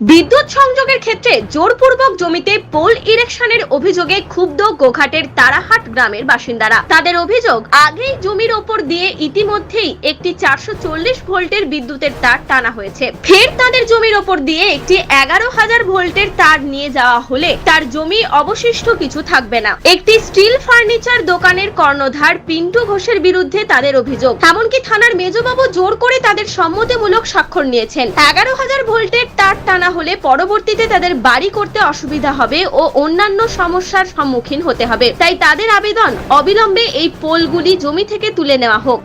বিদ্যুৎ সংযোগের ক্ষেত্রে জোরপূর্বক জমিতে পোল ইরেকশনের অভিযোগে ক্ষুব্ধ গোঘাটের তারাহাট গ্রামের বাসিন্দারা। তাদের অভিযোগ, আগেই জমির ওপর দিয়ে ইতিমধ্যেই একটি চারশো চল্লিশ ভোল্টের বিদ্যুতের তার টানা হয়েছে। ফের তাদের জমির ওপর দিয়ে একটি এগারো হাজার ভোল্টের তার নিয়ে যাওয়া হলে তার জমি অবশিষ্ট কিছু থাকবে না। একটি স্টিল ফার্নিচার দোকানের কর্ণধার পিন্টু ঘোষের বিরুদ্ধে তাদের অভিযোগ। এমনকি থানার মেজবাবু জোর করে তাদের সম্মতিমূলক স্বাক্ষর নিয়েছেন। এগারো হাজার ভোল্টের তার টানা হলে পরবর্তীতে তাদের বাড়ি করতে অসুবিধা হবে ও অন্যান্য সমস্যার সম্মুখীন হতে হবে। তাই তাদের আবেদন অবিলম্বে এই পোলগুলি জমি থেকে তুলে নেওয়া হোক।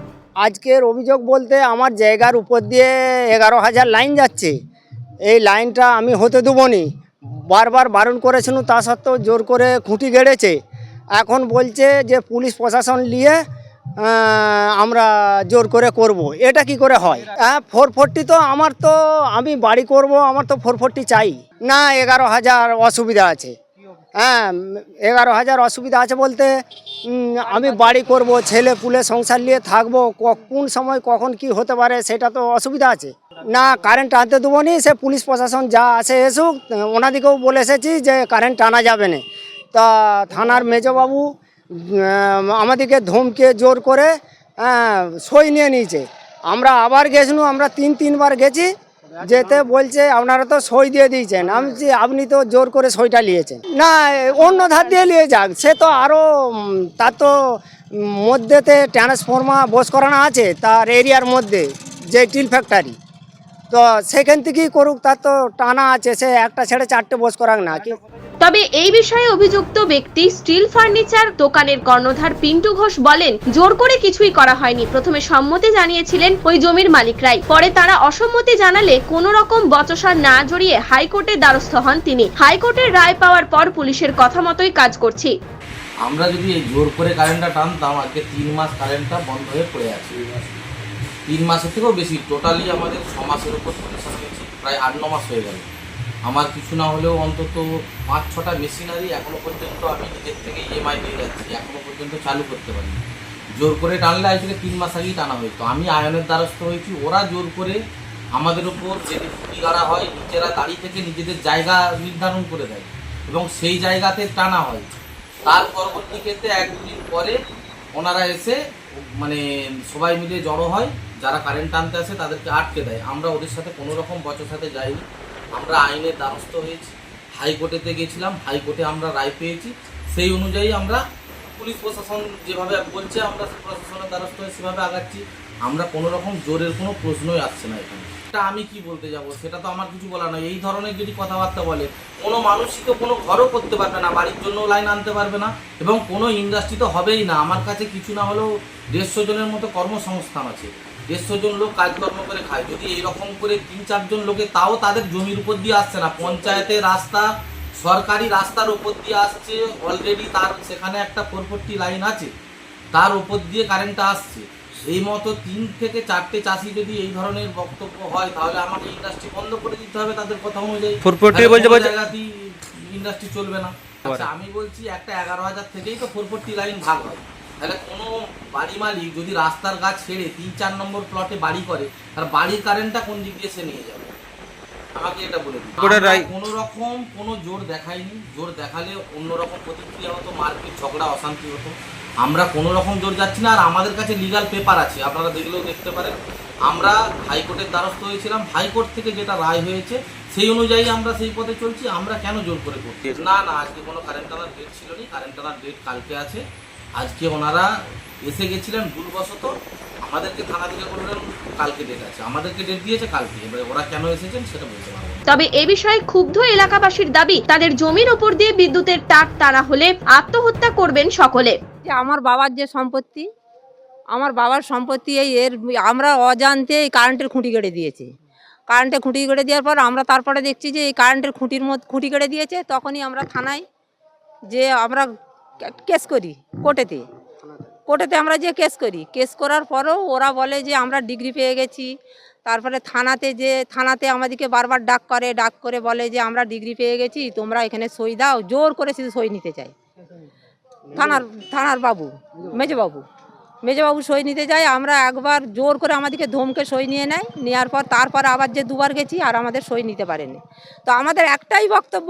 আজকের অভিযোগ বলতে আমার জায়গার উপর দিয়ে এগারো হাজার লাইন যাচ্ছে। এই লাইনটা আমি হতে দেবো নি। বারবার বারণ করেছিল, তা সত্ত্বেও জোর করে খুঁটি গেড়েছে। এখন বলছে যে পুলিশ প্রশাসন নিয়ে আমরা জোর করে করব। এটা কি করে হয়? হ্যাঁ ফোর ফোরটি তো আমার তো, আমি বাড়ি করব, আমার তো ফোর ফোরটি চাই। না, এগারো হাজার অসুবিধা আছে। হ্যাঁ এগারো হাজার অসুবিধা আছে বলতে আমি বাড়ি করব, ছেলে পুলে সংসার নিয়ে থাকব কোন সময় কখন কি হতে পারে সেটা তো অসুবিধা আছে। না কারেন্ট আনতে দেবো নি, সে পুলিশ প্রশাসন যা আসে এসুক, ওনাদিকেও বলে এসেছি যে কারেন্ট টানা যাবে না। তা থানার মেজবাবু আমাদেরকে ধমকে জোর করে সই নিয়ে নিয়েছে। আমরা আবার গেছিলাম, আমরা তিন তিনবার গেছি, যেতে বলছে, আপনারা তো সই দিয়ে দিয়েছেন। আমি আপনি তো জোর করে সইটা নিয়েছেন। না, অন্য ধার দিয়ে নিয়ে যাক। সে তো আরও তার তো মধ্যেতে ট্রান্সফর্মার বস করানো আছে, তার এরিয়ার মধ্যে, যে টিল ফ্যাক্টরি তো সেখান থেকেই করুক তার তো টানা আছে সে একটা ছেড়ে চারটে বস করাক না কি? তবে এই বিষয়ে অভিযুক্ত ব্যক্তি স্টিল ফার্নিচার দোকানের কর্ণধার পিন্টু ঘোষ বলেন জোর করে কিছুই করা হয়নি। প্রথমে সম্মতি জানিয়েছিলেন ওই জমির মালিকরাই পরে তারা অসম্মতি জানালে কোনো রকম বচসা না জড়িয়ে হাইকোর্টের দ্বারস্থ হন তিনি। হাইকোর্টের রায় পাওয়ার পর পুলিশের কথা মতোই কাজ করছি। আমরা যদি জোর করে কারেন্টটা টানতাম আজকে তিন মাস কারেন্টটা বন্ধ হয়ে পড়ে আছে। তিন মাসের থেকেও বেশি টোটালি আমাদের ছ মাসের উপর পরিশ্রম হয়েছে, প্রায় আট, ন মাস হয়ে গেল। আমার কিছু না হলেও অন্তত পাঁচ, ছটা মেশিনারি এখনও পর্যন্ত আমি নিজের থেকে ইএমআই দিয়ে যাচ্ছি, এখনও পর্যন্ত চালু করতে পারি জোর করে টানলে আসলে তিন মাস আগেই টানা হইতো আমি আয়নের দ্বারস্থ হয়েছি, ওরা জোর করে আমাদের উপর যেটি ফুটি গাড়া হয়, নিজেরা দাঁড়িয়ে থেকে নিজেদের জায়গা নির্ধারণ করে দেয় এবং সেই জায়গাতে টানা হয়। তার পরবর্তী ক্ষেত্রে এক দুদিন পরে ওনারা এসে মানে সবাই মিলে জড়ো হয় যারা কারেন্ট টানতে আসে তাদেরকে আটকে দেয়। আমরা ওদের সাথে কোনো রকম সাথে যাইনি। আমরা আইনের দ্বারস্থ হয়েছি। হাইকোর্টেতে গেছিলাম। হাইকোর্টে আমরা রায় পেয়েছি। সেই অনুযায়ী আমরা পুলিশ প্রশাসন যেভাবে বলছে, আমরা প্রশাসনের দ্বারস্থ হয়ে সেভাবে আগাচ্ছি। আমরা কোনো রকম জোরের কোনো প্রশ্নই আসছে না এখানে। এটা আমি কি বলতে যাব? সেটা তো আমার কিছু বলার নয় এই ধরনের যদি কথাবার্তা বলে, কোনো মানুষই তো কোনো ঘরও করতে পারবে না, বাড়ির জন্য লাইন আনতে পারবে না, এবং কোনো ইন্ডাস্ট্রি তো হবেই না। আমার কাছে কিছু না হলেও দেড়শো জনের মতো কর্মসংস্থান আছে। দেড়শো জন লোক কাজকর্ম করে খায়। যদি এইরকম করে তিন চারজন লোকে তাও তাদের জমির উপর দিয়ে আসছে না। পঞ্চায়েতের রাস্তা সরকারি রাস্তার উপর দিয়ে আসছে। অলরেডি তার সেখানে একটা ফোরফোরটি লাইন আছে। তার উপর দিয়ে কারেন্টটা আসছে। এই মতো তিন থেকে চারটে চাষি যদি এই ধরনের বক্তব্য হয় তাহলে আমাকে ইন্ডাস্ট্রি বন্ধ করে দিতে হবে তাদের কথা অনুযায়ী। 440 বলতে বলতে- জায়গাতেই ইন্ডাস্ট্রি চলবে না। আচ্ছা আমি বলছি একটা এগারো হাজার থেকেই তো ফোরফোরটি লাইন ভাগ হয়। তাহলে কোনো বাড়ি মালিক যদি রাস্তার গাছ ছেড়ে তিন চার নম্বর প্লটে বাড়ি করে তার বাড়ির কারেন্টটা কোন দিক দিয়ে সে নিয়ে যাবে? আমাকে এটা বলে দিন। কোনো রকম কোনো জোর দেখাইনি। জোর দেখালে অন্যরকম প্রতিক্রিয়া হতো মারপিট ঝগড়া অশান্তি হতো। আমরা কোনো রকম জোর যাচ্ছি না আর আমাদের কাছে লিগাল পেপার আছে আপনারা দেখলেও দেখতে পারেন। আমরা হাইকোর্টের দ্বারস্থ হয়েছিলাম। হাইকোর্ট থেকে যেটা রায় হয়েছে সেই অনুযায়ী আমরা সেই পথে চলছি। আমরা কেন জোর করে করছি? না না আজকে কোনো কারেন্ট টানার ডেট ছিল না। কারেন্ট টানার ডেট কালকে আছে। আজকে ওনারা এসে গেছিলেন ভুলবশত আমাদেরকে থানা থেকে বললেন কালকে ডেট আছে। আমাদেরকে ডেট দিয়েছে কালকে। এবারে ওরা কেন এসেছেন সেটা বলতে পারব তবে এ বিষয়ে ক্ষুব্ধ এলাকাবাসীর দাবি তাদের জমির ওপর দিয়ে বিদ্যুতের তার টানা হলে আত্মহত্যা করবেন সকলে। যে আমার বাবার যে সম্পত্তি আমার বাবার সম্পত্তি এই এর আমরা অজান্তে এই কারেন্টের খুঁটি কেটে দিয়েছে। কারেন্টে খুঁটি কেটে দেওয়ার পর আমরা তারপরে দেখছি যে এই কারেন্টের খুঁটির মধ্যে খুঁটি কেটে দিয়েছে তখনই আমরা থানায় যে আমরা কেস করি, কোর্টেতে। কোর্টেতে আমরা যে কেস করি, কেস করার পরেও ওরা বলে যে আমরা ডিগ্রি পেয়ে গেছি। তারপরে থানাতে যে, থানাতে আমাদেরকে বারবার ডাক করে ডাক করে বলে যে আমরা ডিগ্রি পেয়ে গেছি, তোমরা এখানে সই দাও, জোর করে শুধু সই নিতে চাই থানার থানার বাবু মেজো বাবু মেজবাবু সই নিতে যায়, আমরা একবার জোর করে আমাদেরকে ধমকে সই নিয়ে নেয় নেওয়ার পর তারপর আবার যে দুবার গেছি আর আমাদের সই নিতে পারেনি। তো আমাদের একটাই বক্তব্য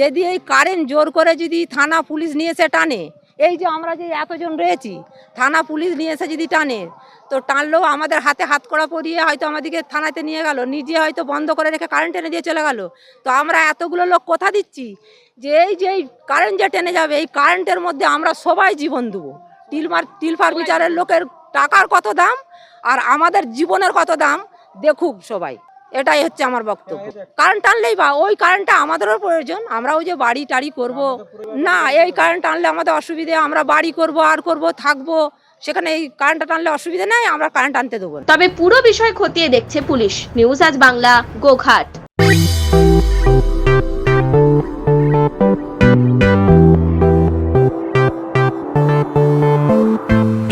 যদি এই কারেন্ট জোর করে যদি থানা পুলিশ নিয়ে এসে টানে, এই যে আমরা যে এতজন রয়েছি, থানা পুলিশ নিয়ে এসে যদি টানে, তো টানলেও আমাদের হাতে হাত কড়া পরিয়ে হয়তো আমাদেরকে থানাতে নিয়ে গেল, নিজে হয়তো বন্ধ করে রেখে কারেন্ট টেনে দিয়ে চলে গেল। তো আমরা এতগুলো লোক কথা দিচ্ছি? যে এই যে এই কারেন্ট যে টেনে যাবে, এই কারেন্টের মধ্যে আমরা সবাই জীবন দেবো। টিলমার টিল ফার্নিচারের লোকের টাকার কত দাম, আর আমাদের জীবনের কত দাম, দেখুক সবাই। এটাই হচ্ছে আমার বক্তব্য। কারেন্ট টানলেই বা ওই কারেন্টটা আমাদেরও প্রয়োজন। আমরা ওই যে বাড়ি টাড়ি করব। না এই কারেন্ট টানলে আমাদের অসুবিধে। আমরা বাড়ি করব আর করব থাকব। সেখানে এই কারেন্টটা টানলে অসুবিধা নাই আমরা কারেন্ট আনতে দেবো তবে পুরো বিষয় খতিয়ে দেখছে পুলিশ। নিউজ আজ বাংলা গোঘাট।